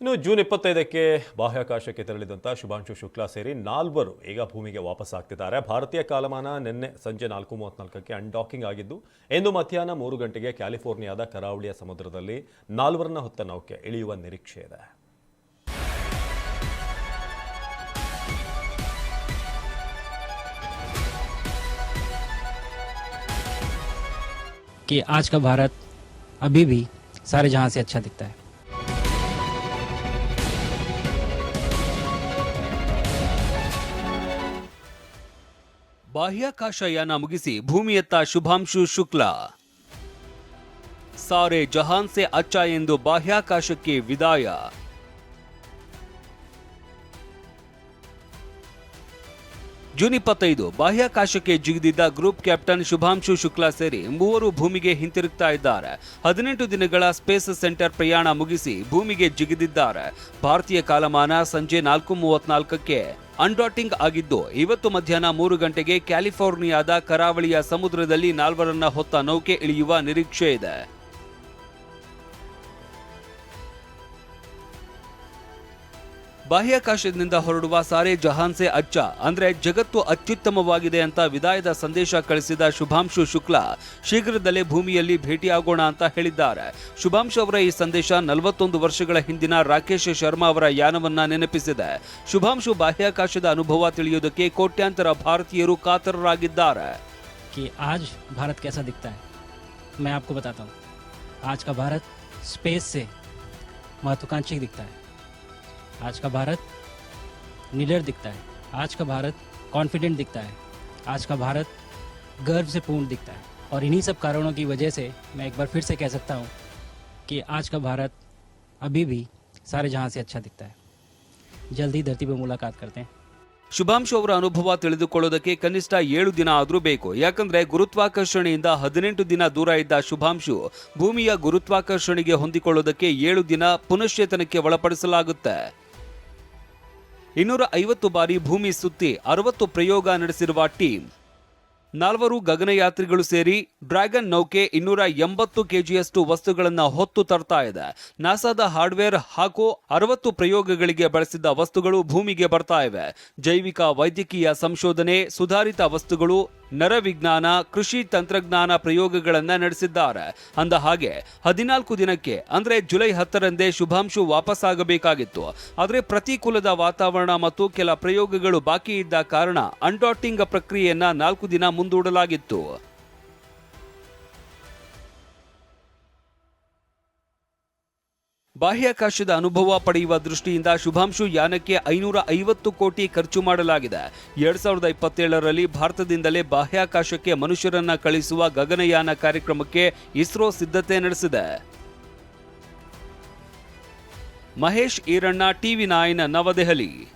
ಇನ್ನು ಜೂನ್ ಇಪ್ಪತ್ತೈದಕ್ಕೆ ಬಾಹ್ಯಾಕಾಶಕ್ಕೆ ತೆರಳಿದಂಥ ಶುಭಾಂಶು ಶುಕ್ಲಾ ಸೇರಿ ನಾಲ್ವರು ಈಗ ಭೂಮಿಗೆ ವಾಪಸ್ ಆಗ್ತಿದ್ದಾರೆ ಭಾರತೀಯ ಕಾಲಮಾನ ನಿನ್ನೆ ಸಂಜೆ ನಾಲ್ಕು ಮೂವತ್ನಾಲ್ಕಕ್ಕೆ ಅನ್ಡಾಕಿಂಗ್ ಆಗಿದ್ದು ಇಂದು ಮಧ್ಯಾಹ್ನ ಮೂರು ಗಂಟೆಗೆ ಕ್ಯಾಲಿಫೋರ್ನಿಯಾದ ಕರಾವಳಿಯ ಸಮುದ್ರದಲ್ಲಿ ನಾಲ್ವರನ್ನ ಹೊತ್ತ ನೌಕೆ ಇಳಿಯುವ ನಿರೀಕ್ಷೆ ಇದೆ कि आज का भारत अभी भी सारे जहां से अच्छा दिखता है ಬಾಹ್ಯಾಕಾಶಯಾನ ಮುಗಿಸಿ ಭೂಮಿಯತ್ತ ಶುಭಾಂಶು ಶುಕ್ಲಾ. ಸಾರೆ ಜಹಾನ್ ಸೆ ಅಚ್ಚ ಎಂದು ಬಾಹ್ಯಾಕಾಶಕ್ಕೆ ವಿದಾಯ. ಜೂನ್ ಇಪ್ಪತ್ತೈದು ಬಾಹ್ಯಾಕಾಶಕ್ಕೆ ಜಿಗಿದಿದ್ದ ಗ್ರೂಪ್ ಕ್ಯಾಪ್ಟನ್ ಶುಭಾಂಶು ಶುಕ್ಲಾ ಸೇರಿ ಮೂವರು ಭೂಮಿಗೆ ಹಿಂತಿರುಗ್ತಾ ಇದ್ದಾರೆ. ಹದಿನೆಂಟು ದಿನಗಳ ಸ್ಪೇಸ್ ಸೆಂಟರ್ ಪ್ರಯಾಣ ಮುಗಿಸಿ ಭೂಮಿಗೆ ಜಿಗಿದಿದ್ದಾರೆ. ಭಾರತೀಯ ಕಾಲಮಾನ ಸಂಜೆ ನಾಲ್ಕು ಮೂವತ್ನಾಲ್ಕಕ್ಕೆ ಅನ್ಡಾಟಿಂಗ್ ಆಗಿದ್ದು, ಇವತ್ತು ಮಧ್ಯಾಹ್ನ ಮೂರು ಗಂಟೆಗೆ ಕ್ಯಾಲಿಫೋರ್ನಿಯಾದ ಕರಾವಳಿಯ ಸಮುದ್ರದಲ್ಲಿ ನಾಲ್ವರನ್ನ ಹೊತ್ತ ನೌಕೆ ಇಳಿಯುವ ನಿರೀಕ್ಷೆ ಇದೆ. ಬಾಹ್ಯಾಕಾಶದಿಂದ ಹೊರಡುವ ಸಾರೆ ಜಹಾನ್ಸೆ ಅಚ್ಚ ಅಂದ್ರೆ ಜಗತ್ತು ಅತ್ಯುತ್ತಮವಾಗಿದೆ ಅಂತ ವಿದಾಯದ ಸಂದೇಶ ಕಳಿಸಿದ ಶುಭಾಂಶು ಶುಕ್ಲಾ ಶೀಘ್ರದಲ್ಲೇ ಭೂಮಿಯಲ್ಲಿ ಭೇಟಿಯಾಗೋಣ ಅಂತ ಹೇಳಿದ್ದಾರೆ ಶುಭಾಂಶು ಅವರ ಈ ಸಂದೇಶ ನಲವತ್ತೊಂದು ವರ್ಷಗಳ ಹಿಂದಿನ ರಾಕೇಶ್ ಶರ್ಮಾ ಅವರ ಯಾನವನ್ನ ನೆನಪಿಸಿದೆ ಶುಭಾಂಶು ಬಾಹ್ಯಾಕಾಶದ ಅನುಭವ ತಿಳಿಯೋದಕ್ಕೆ ಕೋಟ್ಯಾಂತರ ಭಾರತೀಯರು ಕಾತರರಾಗಿದ್ದಾರೆ कि आज भारत कैसा दिखता है मैं आपको बताता हूँ आज का भारत स्पेस से महत्वाकांक्षी दिखता है आज का भारत निडर दिखता है आज का भारत कॉन्फिडेंट दिखता है आज का भारत गर्व से पूर्ण दिखता है और इन्हीं सब कारणों की वजह से मैं एक बार फिर से कह सकता हूँ कि आज का भारत अभी भी सारे जहाँ से अच्छा दिखता है जल्द ही धरती पर मुलाकात करते हैं ಶುಭಾಂಶು ಅವರ ಅನುಭವ ತಿಳಿದುಕೊಳ್ಳೋದಕ್ಕೆ ಕನಿಷ್ಠ ಏಳು ದಿನ ಆದರೂ ಬೇಕು ಯಾಕಂದ್ರೆ ಗುರುತ್ವಾಕರ್ಷಣೆಯಿಂದ ಹದಿನೆಂಟು ದಿನ ದೂರ ಇದ್ದ ಶುಭಾಂಶು ಭೂಮಿಯ ಗುರುತ್ವಾಕರ್ಷಣೆಗೆ ಹೊಂದಿಕೊಳ್ಳೋದಕ್ಕೆ ಏಳು ದಿನ ಪುನಶ್ಚೇತನಕ್ಕೆ ಒಳಪಡಿಸಲಾಗುತ್ತೆ ಇನ್ನೂರ ಐವತ್ತು ಬಾರಿ ಭೂಮಿ ಸುತ್ತಿ ಅರವತ್ತು ಪ್ರಯೋಗ ನಡೆಸಿರುವ ಟೀಮ್. ನಾಲ್ವರು ಗಗನಯಾತ್ರಿಗಳು ಸೇರಿ ಡ್ರ್ಯಾಗನ್ ನೌಕೆ ಇನ್ನೂರ ಎಂಬತ್ತು ಕೆಜಿಯಷ್ಟು ವಸ್ತುಗಳನ್ನು ಹೊತ್ತು ತರ್ತಾ ಇದೆ. ನಾಸಾದ ಹಾರ್ಡ್ವೇರ್ ಹಾಗೂ ಅರವತ್ತು ಪ್ರಯೋಗಗಳಿಗೆ ಬಳಸಿದ್ದ ವಸ್ತುಗಳು ಭೂಮಿಗೆ ಬರ್ತಾ ಇವೆ. ಜೈವಿಕ ವೈದ್ಯಕೀಯ ಸಂಶೋಧನೆ ಸುಧಾರಿತ ವಸ್ತುಗಳು ನರವಿಜ್ಞಾನ, ಕೃಷಿ ತಂತ್ರಜ್ಞಾನ ಪ್ರಯೋಗಗಳನ್ನು ನಡೆಸಿದ್ದಾರೆ. ಅಂದ ಹಾಗೆ, ಹದಿನಾಲ್ಕು ದಿನಕ್ಕೆ, ಅಂದರೆ ಜುಲೈ ಹತ್ತರಂದೇ ಶುಭಾಂಶು ವಾಪಸ್ಸಾಗಬೇಕಾಗಿತ್ತು. ಆದರೆ ಪ್ರತಿಕೂಲದ ವಾತಾವರಣ ಮತ್ತು ಕೆಲ ಪ್ರಯೋಗಗಳು ಬಾಕಿ ಇದ್ದ ಕಾರಣ, ಅನ್ಡಾಟಿಂಗ್ ಪ್ರಕ್ರಿಯೆಯನ್ನು ನಾಲ್ಕು ದಿನ ಮುಂದೂಡಲಾಗಿತ್ತು. ಬಾಹ್ಯಾಕಾಶದ ಅನುಭವ ಪಡೆಯುವ ದೃಷ್ಟಿಯಿಂದ ಶುಭಾಂಶು ಯಾನಕ್ಕೆ ಐನೂರ ಐವತ್ತು ಕೋಟಿ ಖರ್ಚು ಮಾಡಲಾಗಿದೆ. ಎರಡ್ ಸಾವಿರದ ಇಪ್ಪತ್ತೇಳರಲ್ಲಿ ಭಾರತದಿಂದಲೇ ಬಾಹ್ಯಾಕಾಶಕ್ಕೆ ಮನುಷ್ಯರನ್ನ ಕಳಿಸುವ ಗಗನಯಾನ ಕಾರ್ಯಕ್ರಮಕ್ಕೆ ಇಸ್ರೋ ಸಿದ್ಧತೆ ನಡೆಸಿದೆ. Mahesh Iranna, TV nine Navadehali.